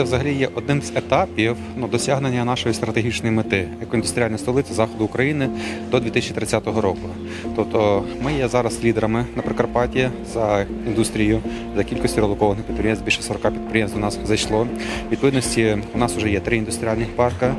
це взагалі є одним з етапів ну, досягнення нашої стратегічної мети екоіндустріальна столиця заходу України до 2030 року. Тобто ми є зараз лідерами на Прикарпатті за індустрію, за кількістю релокованих підприємств. Більше 40 підприємств до нас зайшло. В відповідності у нас вже є три індустріальних парка,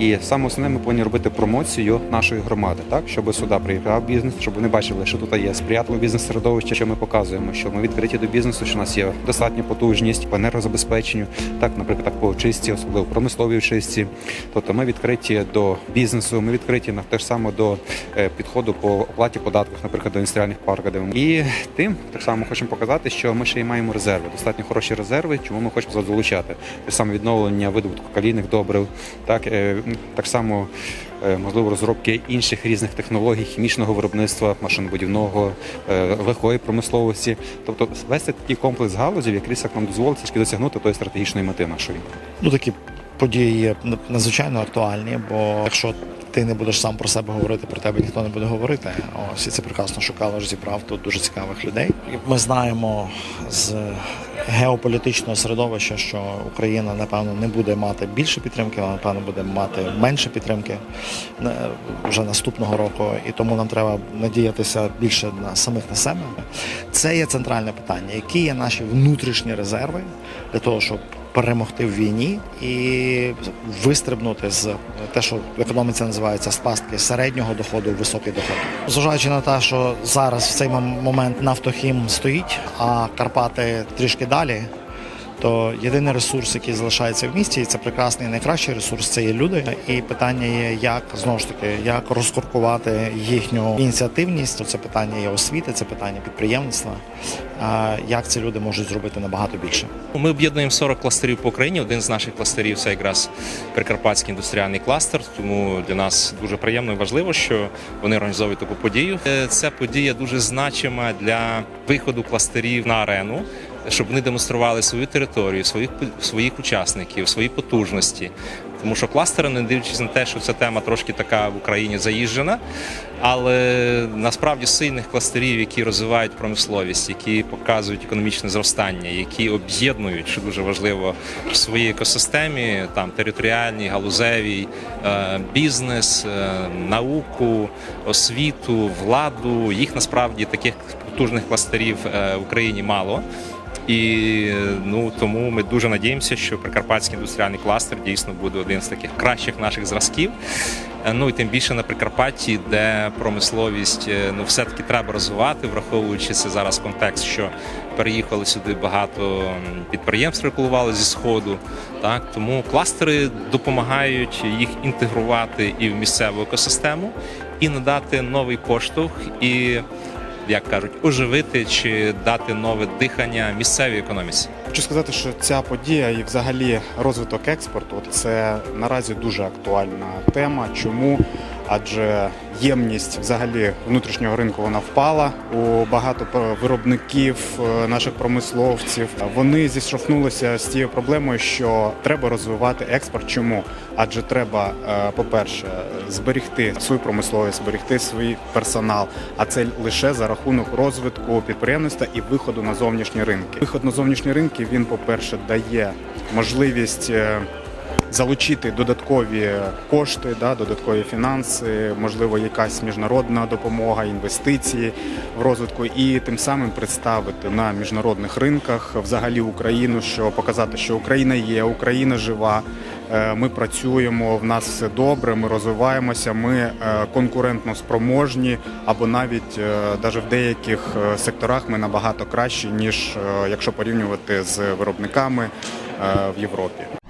і саме основне ми повинні робити промоцію нашої громади, так щоб сюди приїхав бізнес, щоб вони бачили, що тут є сприятливе бізнес-середовище, що ми показуємо, що ми відкриті до бізнесу, що у нас є достатня потужність по енергозабезпеченню, так, наприклад, так по чисті, особливо промисловій чисті. Тобто ми відкриті до бізнесу, ми відкриті на те ж саме до е, підходу по оплаті податків, наприклад, до індустріальних парків. де І тим так само хочемо показати, що ми ще й маємо резерви, достатньо хороші резерви, чому ми хочемо залучати те саме відновлення видобутку калійних добрив, так, е, так само можливо розробки інших різних технологій, хімічного виробництва, машинобудівного, е, легкої промисловості. Тобто весь такий комплекс галузів, який як нам дозволить досягнути тої стратегічної мети нашої. Ну такі події є надзвичайно актуальні, бо якщо ти не будеш сам про себе говорити, про тебе ніхто не буде говорити. Ось і це прекрасно шукало зібрав тут дуже цікавих людей. Ми знаємо з геополітичного середовища, що Україна напевно не буде мати більше підтримки, вона напевно буде мати менше підтримки е, вже наступного року, і тому нам треба надіятися більше на самих на себе. Це є центральне питання, які є наші внутрішні резерви для того, щоб перемогти в війні і вистрибнути з те, що в економіці називається з пастки середнього доходу високий доход. Зважаючи на те, що зараз в цей момент нафтохім стоїть, а Карпати трішки далі. То єдиний ресурс, який залишається в місті, і це прекрасний найкращий ресурс, це є люди. І питання є, як знову ж таки, як розкуркувати їхню ініціативність. Це питання є освіти, це питання підприємництва. А як ці люди можуть зробити набагато більше? Ми об'єднуємо 40 кластерів по Україні. Один з наших кластерів це якраз Прикарпатський індустріальний кластер. Тому для нас дуже приємно і важливо, що вони організовують таку подію. Е, Ця подія дуже значима для виходу кластерів на арену, щоб вони демонстрували свою територію, своїх своїх учасників, свої потужності. Тому що кластери, не дивлячись на те, що ця тема трошки така в Україні заїжджена, але насправді сильних кластерів, які розвивають промисловість, які показують економічне зростання, які об'єднують, що дуже важливо, в своїй екосистемі, там територіальній, галузевій, е, бізнес, е, науку, освіту, владу. Їх насправді таких потужних кластерів е, в Україні мало. І ну тому ми дуже надіємося, що Прикарпатський індустріальний кластер дійсно буде один з таких кращих наших зразків. Е, Ну і тим більше на Прикарпатті, де промисловість е, ну все-таки треба розвивати, враховуючи це зараз контекст, що переїхали сюди багато підприємств, рекулували зі сходу. Так тому кластери допомагають їх інтегрувати і в місцеву екосистему, і надати новий поштовх і. Як кажуть, оживити чи дати нове дихання місцевій економіці. Хочу сказати, що ця подія і взагалі розвиток експорту це наразі дуже актуальна тема. Чому? Адже ємність взагалі внутрішнього ринку вона впала у багато виробників, е, наших промисловців. Вони зіштовхнулися з тією проблемою, що треба розвивати експорт. Чому? Адже треба, е, по-перше, зберегти свою промисловість, зберегти свій персонал. А це лише за рахунок розвитку підприємництва і виходу на зовнішні ринки. Виход на зовнішні ринки він, по-перше, дає можливість. Е, Залучити додаткові кошти, да, додаткові фінанси, можливо, якась міжнародна допомога, інвестиції в розвитку, і тим самим представити на міжнародних ринках взагалі Україну, що показати, що Україна є, Україна жива. е, Ми працюємо, в нас все добре, ми розвиваємося, ми е, конкурентно спроможні, або навіть навіть в деяких е, секторах ми набагато кращі, ніж е, якщо порівнювати з виробниками е, в Європі.